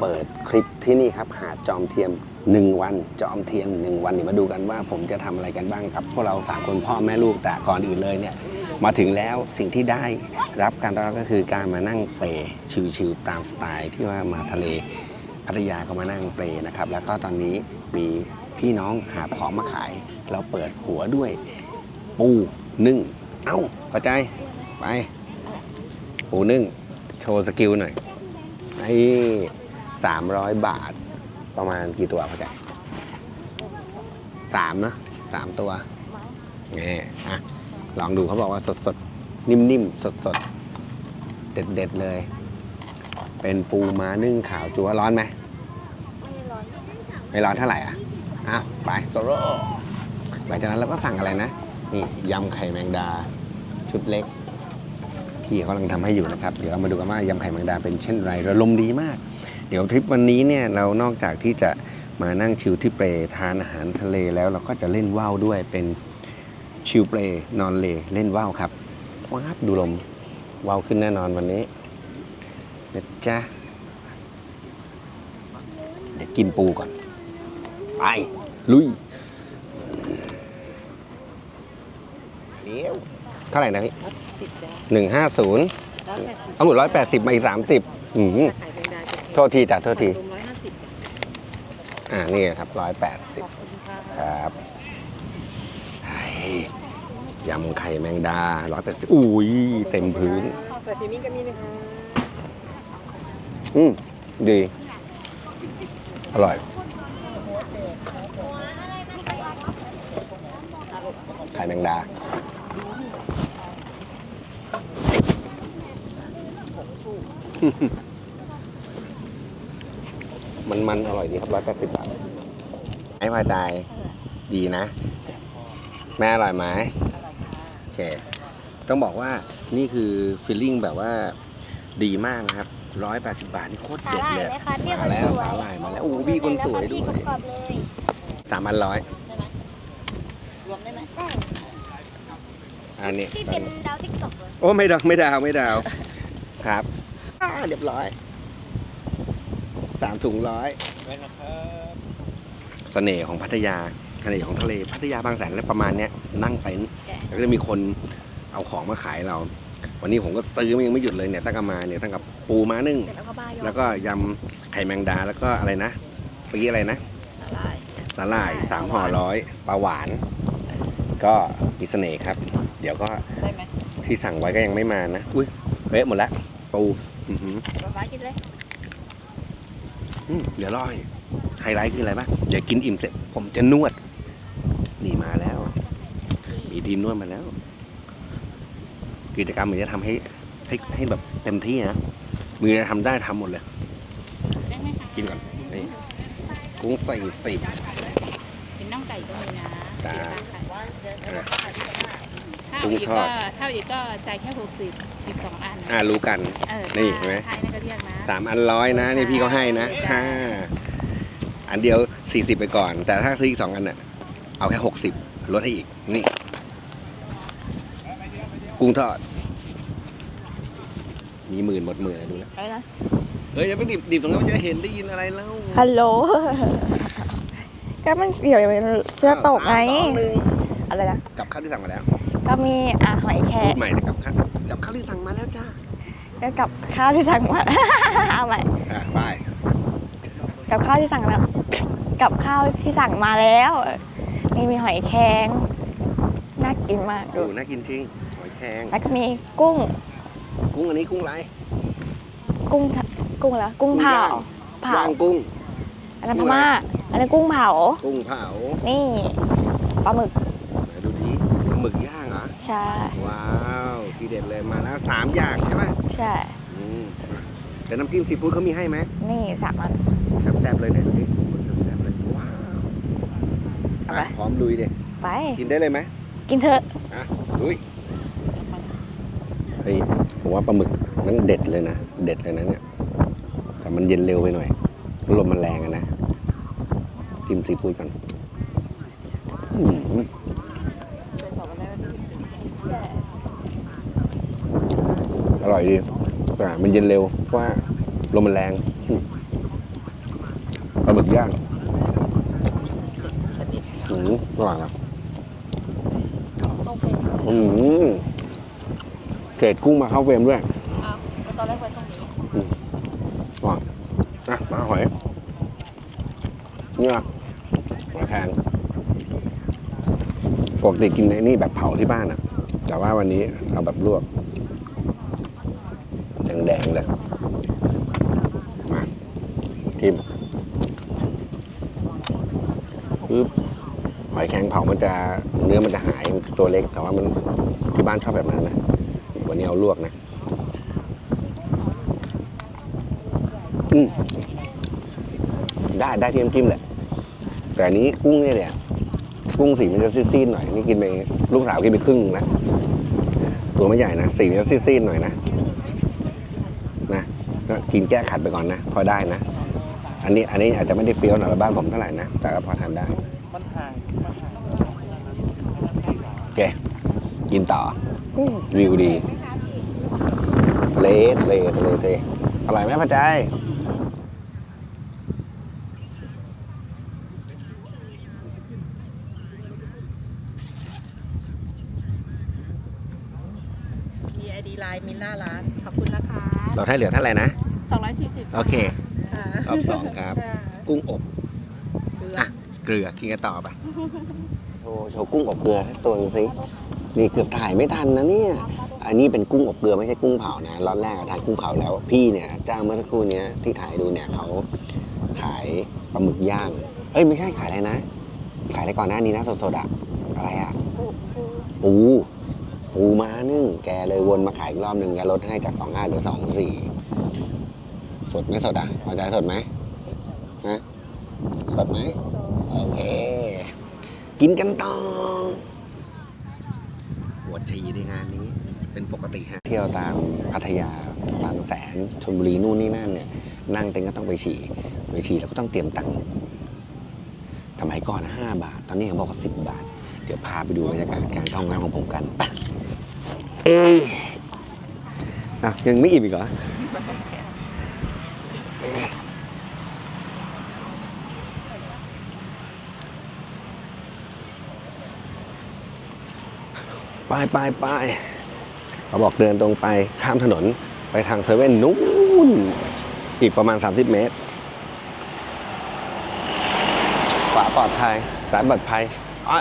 เปิดคลิปที่นี่ครับ หาดจอมเทียม 1 วัน จอมเทียม 1 วันเดี๋ยวมาดูกันว่า ผมจะทำอะไรกันบ้างครับพวกเราสามคนพ่อแม่ลูกแต่ก่อนอื่นเลยเนี่ยมาถึงแล้วสิ่งที่ได้รับการต้อนรับก็คือการมานั่งเปรชิวๆตามสไตล์ที่ว่ามาทะเลพัทยาก็มานั่งเปรนะครับ แล้วก็ตอนนี้มีพี่น้องหาของมาขาย เราเปิดหัวด้วยปูนึ่ง เอ้าเข้าใจไปปูนึ่ง โชว์สกิลหน่อยไอ้ สามร้อยบาท ประมาณกี่ตัวเข้าใจสามเนอะสามตัวแง่อะลองดูเขาบอกว่าสดสดๆนิ่มๆ สดสดๆเด็ดเด็ดๆเลย เป็นปูม้านึ่งขาวจัวร้อนไหมไม่ร้อนเท่าไหร่อะอ้าวไปโซโล่หลังจากนั้นเราก็สั่งอะไรนะ นี่ยำไข่แมงดาชุดเล็ก พี่เขากำลังทำให้อยู่นะครับ เดี๋ยวเรามาดูกันว่ายำไข่แมงดาเป็นเช่นไรระลมดีมาก เดี๋ยวทริปวันนี้เนี่ยเรานอกจากที่จะมานั่งชิลที่เปรทานอาหารทะเลแล้วเราก็จะเล่นว่าวด้วยเป็นชิลเปลนอนเลเล่นว่าวครับว้าบดูลมว่าวขึ้นแน่นอนวันนี้นะจ๊ะเดี๋ยวกินปูก่อน ไป ลุยเดี๋ยวเท่าไหร่นะพี่หนึ่งห้าศูนย์เอาหมดร้อยแปดสิบมาอีกสามสิบอืม ทษทีจ้ะโทษทีรวมร้อยห้าสิบจ้ะอ่านี่ครับร้อยแปดสิบขอบคุณค่ะครับไอ้ยำไข่แมงดาร้อยแปดสิบอุ้ยเต็มพื้นข้าวใส่พิมิ้งก็มีนะคะอืมดี อร่อย ไข่แมงดา มันมันๆอร่อยดีครับร้อยแปดสิบบาทไอ้พอใจดีนะ แม่อร่อยไหมโอเค ต้องบอกว่านี่คือฟีลลิ่งแบบว่าดีมากนะครับร้อยแปดสิบบาทนี่โคตรสาเด็ดหร่ายเลยไหมคะพี่มาแล้วคนสวยสาหร่ายมาแล้วโอ้พี่คนสวยด้วยพี่ประกอบเลยสามพันร้อยรวมได้ไหมได้อันนี้พี่เป็นดาวติ๊กต็อกเลยโอ้ไม่ดาวไม่ดาวไม่ดาวครับอ่าเรียบร้อย สามถุงร้อยเสน่ห์ของพัทยาเสน่ห์ของทะเลพัทยาบางแสนและประมาณเนี้ยนั่งเต็นท์แล้วก็จะมีคนเอาของมาขายเรา วันนี้ผมก็ซื้อมันยังไม่หยุดเลยเนี่ยตั้งแต่มาเนี่ยตั้งกับปูม้านึ่ง เสร็จแล้วก็บ้ายอแล้วก็ยำไข่แมงดาแล้วก็อะไรนะเมื่อกี้อะไรนะสาหร่าย สาหร่ายสามห่อร้อยปลาหวาน ก็มีเสน่ห์ครับ เดี๋ยวก็ได้ไหมที่สั่งไว้ก็ยังไม่มานะ อุ้ยเป๊ะหมดแล้วปูอื้อหือป๊าป๊ากินเลยอืม เดี๋ยวรออีกไฮไลท์คืออะไรบ้างเดี๋ยวกินอิ่มเสร็จผมจะนวด นี่มาแล้ว มีทีมนวดมาแล้ว กิจกรรมเหมือนจะทำให้ให้ให้แบบเต็มที่นะ มือทำได้ทำหมดเลยได้ไหมคะกินก่อนนี่กุ้งใส่สิบเป็นน่องไก่ก็มีนะจ้า ข้าวกุ้งอีกทอก็ดข้าวอีกก็จ่ายแค่หกสิบอีกสองอันอ่ารู้กันเออนี่เห็นไหมไทยนั่นก็เรียกนะสามอันร้อยนะนี่พี่เขาให้นะใช่ห้าอันเดียวสี่สิบไปก่อน แต่ถ้าซื้ออีกสองอันน่ะเอาแค่หกสิบลดให้อีกนี่ กุ้งทอด มีหมื่นหมดหมื่นดูแล้วไปนะเฮ้ยอย่าไปดิบดิบตรงนั้นมันจะเห็นได้ยินอะไรแล้วฮัลโหลก็มันเกี่ยวกับเสื้อตกไงสามสองหนึ่งอะไรนะกับข้าวที่สั่งมาแล้ว ก็มีอะหอยแครพูงดใหม่นะกับข้าวกับข้าวที่สั่งมาแล้วจ้าก็กับข้าวที่สั่งมา เอาใหม่อะไปกับข้าวที่สั่งมากับข้าวที่สั่งมาแล้วนี่มีหอยแครงน่ากินมากดูดูน่ากินจริงหอยแครงแล้วก็มีกุ้งกุ้งอันนี้กุ้งอะไรกุ้งทะกุ้งแล้วกุ้งเผาเผาย่างกุ้ง อันนั้นพม่าอันนั้นกุ้งเผา กุ้งเผานี่ปลาหมึก ใช่ ว้าวทีเด็ดเลยมาแล้วสามอย่างใช่ไหมใช่ อืมแต่น้ำจิ้มซีฟู้ดเขามีให้ไหมนี่สามอัน แซ่บๆเลยเนี่ยดูดิแซ่บๆเลยว้าวเอาไป อะพร้อมลุยเลยไป กินได้เลยไหมกินเถอะอะลุยเฮ้ยผมว่าปลาหมึกนั่นเด็ดเลยนะเด็ดเลยนะเนี่ยแต่มันเย็นเร็วไปหน่อยลมมันแรงอะนะจิ้มซีฟู้ดก่อนอืม ไปสอบวันแรกวันที่สิบสี่ อ ร่อยดีแต่มันเย็นเร็วเพราะว่าลมมันแรงอืมย่างอืมอร่อยนะอืมเกรดกุ้งมาเข้าเฟรมด้วยอ้าวแล้วตอนแรกไว้ตรงนี้อร่อยอะมาหอยเนี่ยหอยแครงปกติกินในนี่แบบเผาที่บ้านอะแต่ว่าวันนี้เอาแบบลวกแดงๆเลย มาทิม ปึ๊บหอยแครงเผามันจะเนื้อมันจะหายตัวเล็ก แต่ว่ามันที่บ้านชอบแบบนั้นนะวันนี้เอาลวกนะอืมได้ได้ที่น้ำจิ้มแหละ แต่อันนี้กุ้งเนี่ยเนี่ยกุ้งสีมันจะซีดๆหน่อยนี่กินไปลูกสาวกินไปครึ่งนะตัวไม่ใหญ่นะสีมันจะซีดๆหน่อยนะนะก็กินแก้ขัดไปก่อนนะ พอได้นะ อันนี้อันนี้อาจจะไม่ได้เฟี้ยวหน่อยบ้านผมเท่าไหร่นะ แต่ก็พอทานได้โอเค กินต่ออวิวดีทะเลทะเลทะเลทะเลอร่อยไหมพระใจายมีไอดีไลน์มีหน้าร้าน ขอบคุณนะคะ เราให้เหลือเท่าไหร่นะ 240 โอเคค่ะ รอบสองครับค่ะกุ้งอบเกลืออะเกลือกินกันต่อไปโชว์โชว์กุ้งอบเกลือให้ตัวหนึงสินี่เกือบถ่ายไม่ทันนะเนี่ย อันนี้เป็นกุ้งอบเกลือไม่ใช่กุ้งเผานะร้อนแรกอะทานกุ้งเผาแล้ว พี่เนี่ยเจ้าเมื่อสักครู่เนี้ยที่ถ่ายดูเนี่ยเขาขายปลาหมึกย่าง เอ้ยไม่ใช่ขายอะไรนะ ขายอะไรก่อนหน้านี้นะสดๆอะอะไรอะปูปูม้านึ่งแกเลยวนมาขายอีกรอบหนึ่งแกลดให้จากสองห้าเหลือสองสี่ สดไหมสดอะพอใจสดไหมฮะสดไหมโอเค กินกันต่อปวดฉี่ในงานนี้เป็นปกติฮะเที่ยวตามพัทยาบางแสนชลบุรีนู่นนี่นั่นเนี่ยนั่งเต็งก็ต้องไปฉี่ไปฉี่แล้วก็ต้องเตรียมตังค์สมัยก่อนห้าบาท ตอนนี้เขาบอกว่าสิบบาท เดี๋ยวพาไปดูบรรยากาศการท่องน้ำของผมกันไปอะยังไม่อิ่มอีกเหรอ ไปไปไปเขาบอกเดินตรงไปข้ามถนนไปทางเซเว่นนู้นอีกประมาณ 30 เมตรขวาปลอดภัยซ้ายปลอดภัยไอ้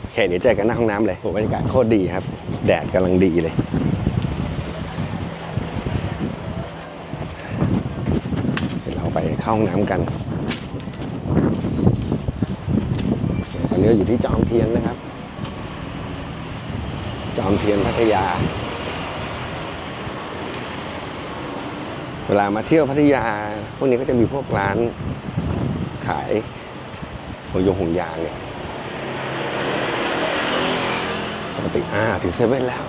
โอเคเดี๋ยวเจอกันหน้าห้องน้ำเลยโหบรรยากาศโคตรดีครับ แดดกำลังดีเลยเดี๋ยวเราไปเข้าห้องน้ำกัน ตอ นี้อยู่ที่จอมเทียนนะครับ จอมเทียนพัทยา เวลามาเที่ยวพัทยา พวกนี้ก็จะมีพวกร้านขายหัวยงหงยางเนี่ยปกติอ่าถึงเซเว่นแล้ว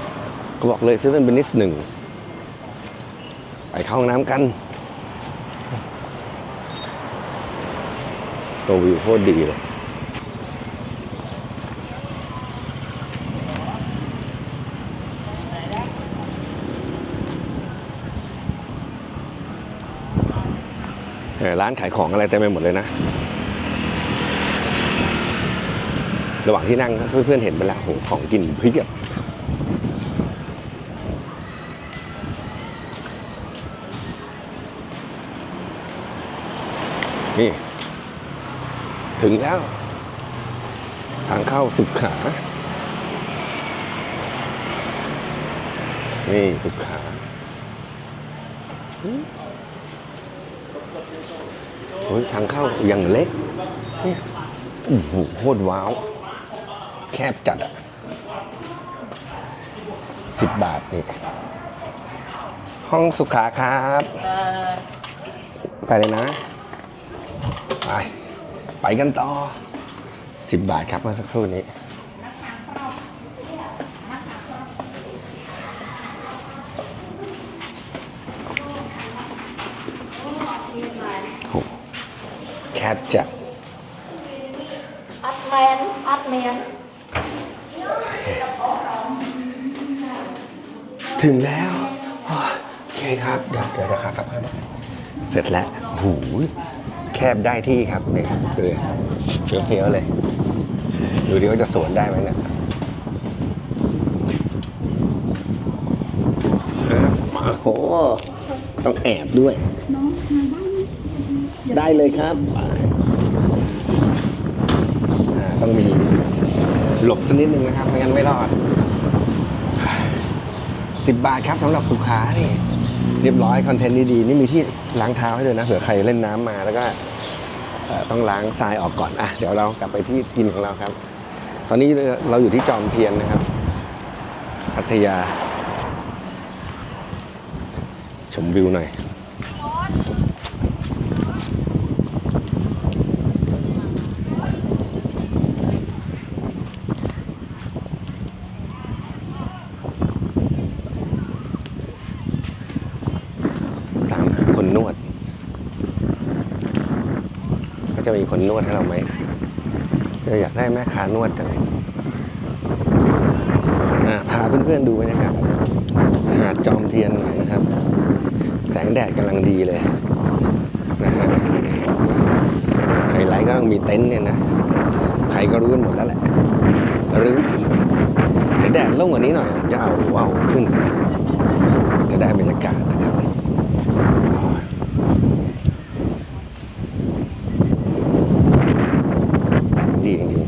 ก็บอกเลยเซเว่นเป็นนิสหนึ่งไปเข้าห้องน้ำกันตัววิวโคตรดีเลย ร้านขายของอะไรเต็มไปหมดเลยนะ ระหว่างที่นั่งเพื่อนๆเห็นไปแล้วโหของกินเพียบนี่ ถึงแล้ว ทางเข้าสุขขา นี่สุขขา ยทางเข้าอย่างเล็กเนี่ยโอ้โหโคตรว้าว แคบจัดอะสิบบาทนี่ห้องสุขาครับไปเลยนะ ไป ไปกันต่อสิบบาทครับเมื่อสักครู่นี้ โอ้ โหแคบจัดอัดแมนอัดแมนถึงแล้วโอ้ยโอเคครับ เดี๋ยวเดี๋ยวราคากลับครับเสร็จแล้วโอ้โหแคบได้ที่ครับเนี่ยดูดิเฟี้ยวๆเลย ดูดิว่าจะสวนได้ไหมเนี่ยอะมาโหต้องแอบด้วย ได้เลยครับต้องมีหลบสักนิดนึงนะครับ ไม่งั้นไม่รอดสิบบาทครับสำหรับสุขานี่เรียบร้อยคอนเทนต์ดีๆนี่มีที่ล้างเท้าให้ด้วยนะเผื่อใครเล่นน้ำมาแล้วก็ต้องล้างทรายออกก่อนอะเดี๋ยวเรากลับไปที่กินของเราครับ ตอนนี้เราอยู่ที่จอมเทียนนะครับพัทยา ชมวิวหน่อย ตามหาคนนวดก็จะ มีคนนวดให้เราไหมเราอยากได้แม่ค้านวดจังพาเพื่อนๆดูบรรยากาศหาดจอมเทียนหน่อยนะครับ แสงแดดกำลังดีเลยนะฮะไฮไลท์ก็ต้องมีเต็นท์เนี่ยนะ ใครก็รู้กันหมดแล้วแหละ หรืออีกเดี๋ยวแดดล่มกว่านี้หน่อยจะเอาว้าวขึ้นจะได้บรรยากาศนะครับ แสงดีจริง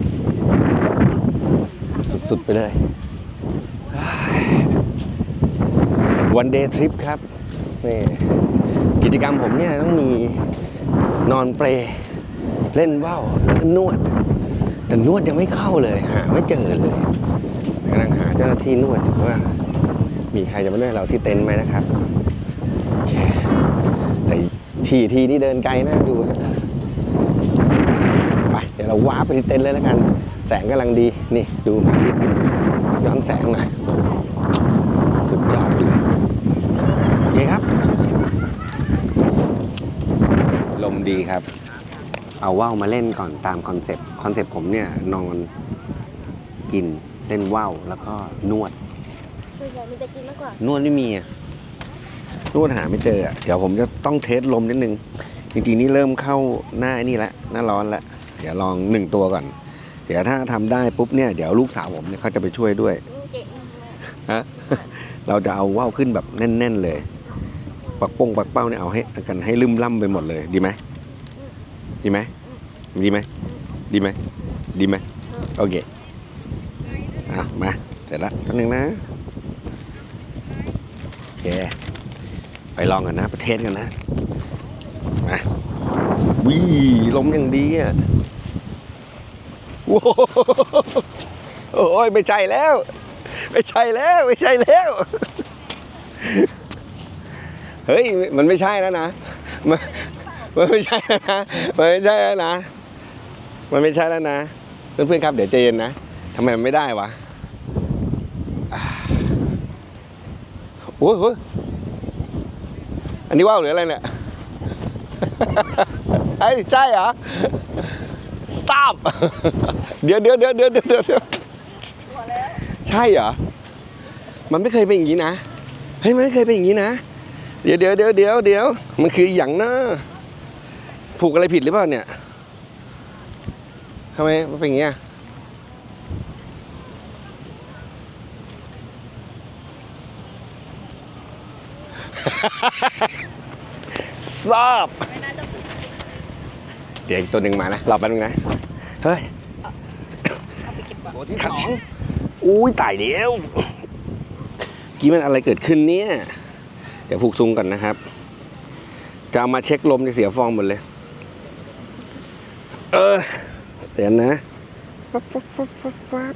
ๆ สุด ๆ ไปเลย วันเดย์ทริปครับนี่กิจกรรมผมเนี่ยต้องมีนอนเปรเล่นว่าวแล้วก็นวด แต่นวดยังไม่เข้าเลย หาไม่เจอเลยกำลังหาเจ้าหน้าที่นวดอยู่ว่า มีใครจะมาด้วยเราที่เต็นท์ไหมนะครับโอเคแต่ฉี่ทีนี่เดินไกลน่าดูฮะไปเดี๋ยวเราว้าไปที่เต็นท์เลยแล้วกัน แสงกำลังดี นี่ดูพระอาทิตย์ย้อนแสงหน่อยสุดยอดไปเลย โอเคครับ ลมดีครับ เอาว่าวมาเล่นก่อนตามคอนเซปต์ คอนเซปต์ผมเนี่ยนอนกินเล่นว่าวแล้วก็นวด ส่วนใหญ่มันจะกินมากกว่านวดไม่มีอะนวดหาไม่เจออะเดี๋ยวผมจะต้องเทสลมนิดนึง จริงๆนี่เริ่มเข้าหน้าไอ้นี่ละหน้าร้อนละ เดี๋ยวลองหนึ่งตัวก่อน เดี๋ยวถ้าทำได้ปุ๊บเนี่ยเดี๋ยวลูกสาวผมเนี่ยเขาจะไปช่วยด้วยเจ๊ฮะเราจะเอาว่าวขึ้นแบบแน่น ๆ เลย ปักป้งปักเป้าเนี่ยเอาให้กันให้ลืมล่ำไปหมดเลยดีไหมดีไหมดีไหมดีไหมดีไหมโอเคอะมาเสร็จละแป๊บนึงนะโอเคไปลองกันนะ ประเทศกันนะมาวิลมอย่างดีอะ โอ้ยไม่ใช่แล้ว ไม่ใช่แล้วไม่ใช่แล้ว เฮ้ยมันไม่ใช่แล้วนะมันมันไม่ใช่แล้วนะมันไม่ใช่แล้วนะ มันไม่ใช่แล้วนะเพื่อนๆครับเดี๋ยวใจเย็นนะทำไมมันไม่ได้วะโอ้ยโอ้ยอันนี้ว่าวหรืออะไรเนี่ยไอ้ใช่เหรอ stop เดี๋ยวเดี๋ยวเดี๋ยวเดี๋ยวเดี๋ยวเดี๋ยวใช่เหรอ มันไม่เคยเป็นอย่างนี้นะ เฮ้ยมันไม่เคยเป็นอย่างนี้นะ เดี๋ยวเดี๋ยวเดี๋ยวเดี๋ยวเดี๋ยวมันคืออย่างนะผูกอะไรผิดหรือเปล่าเนี่ยทำไมมันเป็นอย่างเงี้ยสอบ เดี๋ยวอีกตัวหนึ่งมานะรอแป๊บนึงนะ เฮ้ยตัวที่สองอุ้ยตายแล้วกี้มันอะไรเกิดขึ้นเนี่ย เดี๋ยวผูกซุงก่อนนะครับ จะเอามาเช็คลมจะเสียฟองหมดเลย เออเดี๋ยวนะฟับฟับฟับฟับฟับ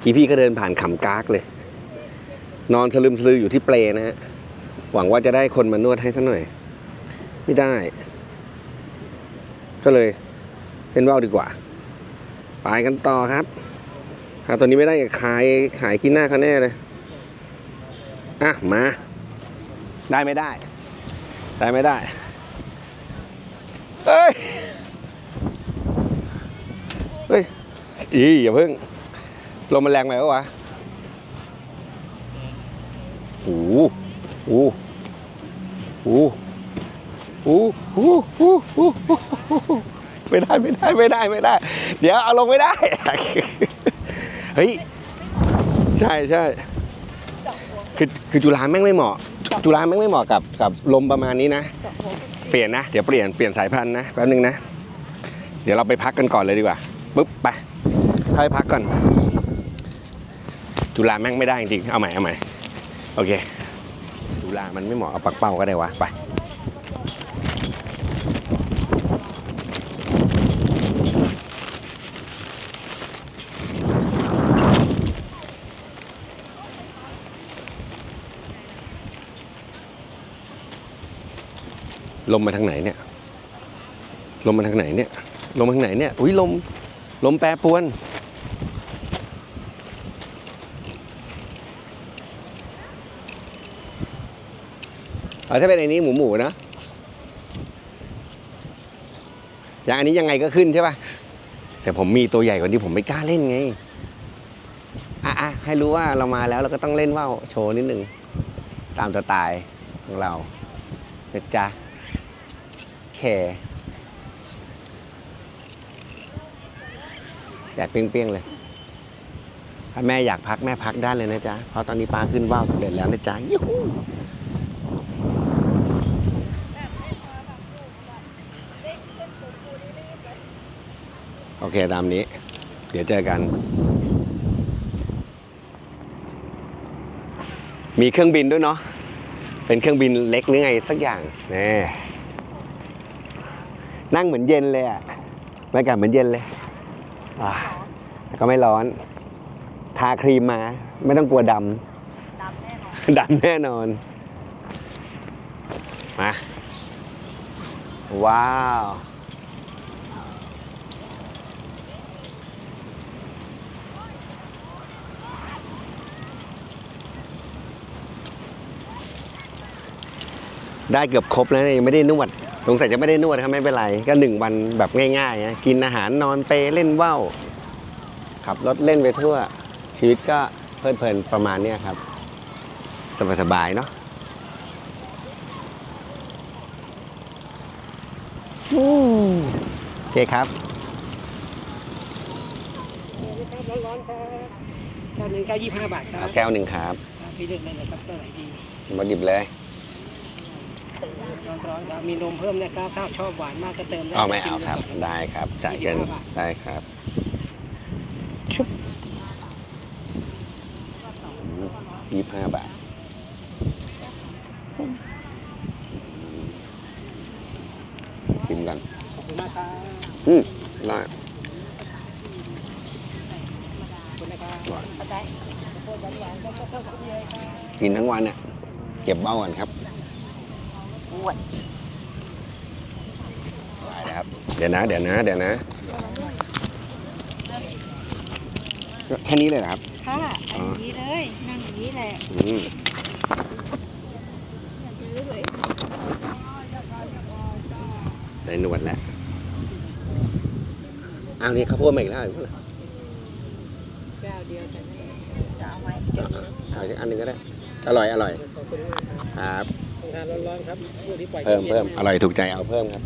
พี่พี่ก็เดินผ่านขำกากเลย นอนสลึมสลืออยู่ที่เปลนะฮะ หวังว่าจะได้คนมานวดให้สักหน่อย ไม่ได้ ก็เลยเล่นว่าวดีกว่า ไปกันต่อครับถ้าตัวนี้ไม่ได้ขายขายกินหน้าเขาแน่เลยอะมา ได้ไม่ได้ ได้ไม่ได้เฮ้ยเฮ้ยอีอย่าเพิ่งลมมันแรงไปปะวะโอ้โหโอ้โหอู้อู้อู้อู้อู้อู้ ไม่ได้ไม่ได้ไม่ได้ไม่ได้ เดี๋ยวเอาลงไม่ได้ เฮ้ย ใช่ใช่คือคือจุฬาแม่งไม่เหมาะ จุฬาแม่งไม่เหมาะกับกับลมประมาณนี้นะ เปลี่ยนนะ เดี๋ยวเปลี่ยนเปลี่ยนสายพันธุ์นะแป๊บนึงนะ เดี๋ยวเราไปพักกันก่อนเลยดีกว่าปุ๊บไปค่อยพักก่อน จุฬาแม่งไม่ได้จริงๆเอาใหม่เอาใหม่โอเคจุฬามันไม่เหมาะเอาปักเป้าก็ได้วะไป ลมมาทางไหนเนี่ย ลมมาทางไหนเนี่ย ลมมาทางไหนเนี่ย อุ้ยลม ลมแปรปวน เอาถ้าเป็นไอ้นี้หมูหมูนะ อย่างอันนี้ยังไงก็ขึ้นใช่ป่ะ แต่ผมมีตัวใหญ่กว่านี้ผมไม่กล้าเล่นไง อะอะให้รู้ว่าเรามาแล้วเราก็ต้องเล่นว่าวโชว์นิดนึงตามสไตล์ของเรานะจ๊ะ แคแดดเปรี้ยงๆเลย ถ้าแม่อยากพักแม่พักได้เลยนะจ๊ะ เพราะตอนนี้ปลาขึ้นว่าวสำเร็จแล้วนะจ๊ะยูฮูโอเค ตามนี้ เดี๋ยวเจอกัน มีเครื่องบินด้วยเนาะ เป็นเครื่องบินเล็กหรือไงสักอย่างนี่ นั่งเหมือนเย็นเลยอะบรรยากาศเหมือนเย็นเลยอ่าแต่ก็ไม่ร้อน ทาครีมมา ไม่ต้องกลัวดำดำแน่นอนมา ว้าวได้เกือบครบแล้วเนี่ยยังไม่ได้นวด สงสัยจะไม่ได้นวดครับไม่เป็นไร ก็หนึ่งวันแบบง่ายๆนะกินอาหารนอนเปรย์เล่นว่าวขับรถเล่นไปทั่ว ชีวิตก็เพลิดเพลินประมาณเนี้ยครับ สบายๆเนาะอืมโอเคครับร้อนๆครับแก้วหนึ่งแก้วยี่ห้าบาทครัเอาบแก้วหนึ่งครับพี่เลือกได้เลยครับตัวไหนดีมาดิบเลย ร้อนๆครับมีนมเพิ่มนะครับถ้าชอบหวานมากก็เติมได้เอาไม่เอาครับ ได้ครับจ่ายกันได้ครับ ชุบยี่ห้าบาทชิมกันขอบคุณมากครับอืมได้ขอบคุณนะครับอร่อยเข้าใจโคตรหวานๆก็ชอบๆเลยครับกินทั้งวันเนี่ยเก็บเบ้าก่อนครับ อ้วนได้นะครับ เดี๋ยวนะ เดี๋ยวนะ เดี๋ยวนะแค่นี้เลยเหรอครับ ค่ะอันนี้เลย นั่งอย่างนี้แหละอืมได้หนวดแล้วอ้าวนี่ข้าวโพดมาอีกแล้วเหรอแก้วเดียวแต่ไม่จะเอาไหมเอาเอาสักอันหนึ่งก็ได้ อร่อย อร่อยขอบคุณมากครับครับ ทานร้อนๆครับพวกที่ปล่อยเพิ่มย็นๆเพิ่มอร่อยถูกใจเอาเพิ่มครับ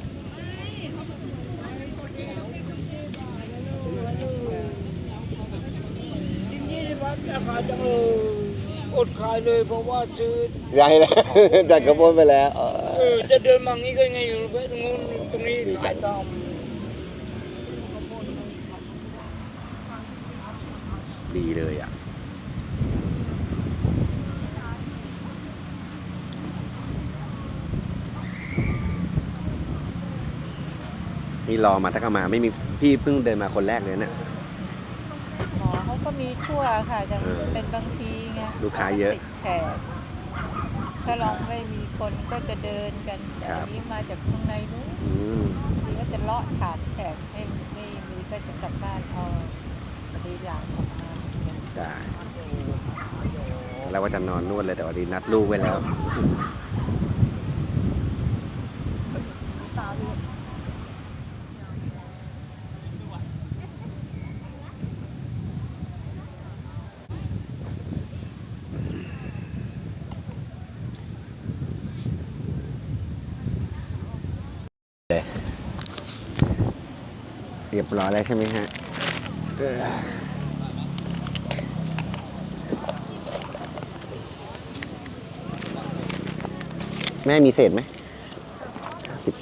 อดขายเลยเพราะว่าซื้อใหญ่แล้ว จัดข้าวโพดไปแล้วเอเอออจะเดินมางี้ก็ไงอยู่ไปตรงนู้นตรงนี้ดีใจขายซ่อมดีเลยอะ นี่รอมาตั้งแต่มาไม่มีพี่เพิ่งเดินมาคนแรกเลยเนี่ย หมอเขาก็มีทั่วค่ะแต่เออเป็นบางทีไงลูกค้าเยอะติดแขกถ้าเราไม่มีคนก็จะเดินกันแต่ครับ อันนี้มาจากข้างในนู้นอืมบางทีก็จะเลาะผ่านแขกไม่ไม่มีก็จะกลับบ้านเอาพอดีหลังออกมาได้แล้วว่าจะนอนนวดเลยแต่วันนี้นัดลูกไว้แล้ว เร้อยแล้วใช่ไหมฮะแม่มีเศษไหมสิบ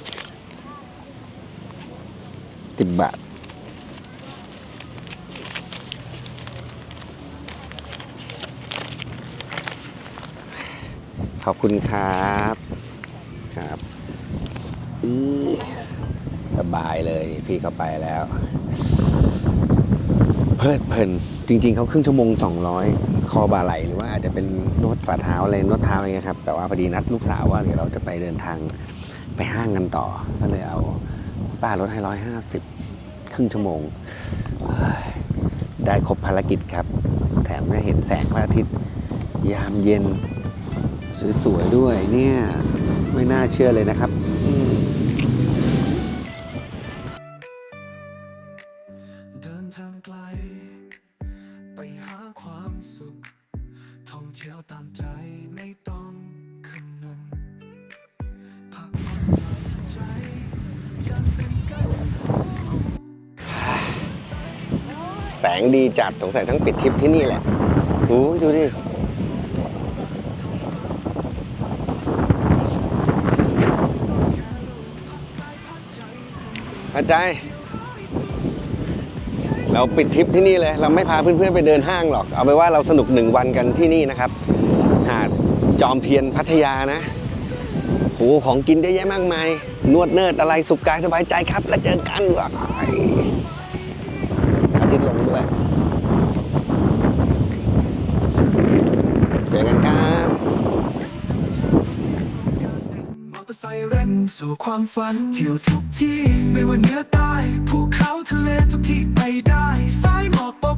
สิบบาท ขอบคุณครับ ครับอื สบายเลยพี่เขาไปแล้ว เพลิดเพลินจริง ๆเขาครึ่งชั่วโมง 200 คอบาไหลหรือว่าอาจจะเป็นนวดฝ่าเท้าอะไรนวดเท้าอะไรเงี้ยครับ แต่ว่าพอดีนัดลูกสาวว่าเดี๋ยวเราจะไปเดินทางไปห้างกันต่อ ก็เลยเอาป้าลดให้ร้อยห้าสิบครึ่งชั่วโมง ได้ครบภารกิจครับ แถมได้เห็นแสงพระอาทิตย์ ยามเย็น สวย ๆ ด้วยเนี่ย ไม่น่าเชื่อเลยนะครับ ทางไกล ไปหาความสุข ท่องเที่ยวตามใจไม่ต้องคำนึงพักผ่อนหย่อนใจการเป็นกันแสงดีจัดสงสัยทั้งปิดทริปที่นี่แหละโอ้ยดูดิอาจารย์ เราปิดทริปที่นี่เลย เราไม่พาเพื่อนๆไปเดินห้างหรอก เอาไปนว่าเราสนุกหนึ่งวันกันที่นี่นะครับ หาดจอมเทียนพัทยานะโหของกินเยอะแยะมากมาย นวดเนิร์ดอะไรสุขกายสบายใจครับ แล้วเจอกันว้า เตอร์ไซค์เร่งสู่ความฝันเที่ยวทุกที่ไม่ว่าเหนือใต้ภูเขาทะเลทุกที่ไปได้สายหมอกปก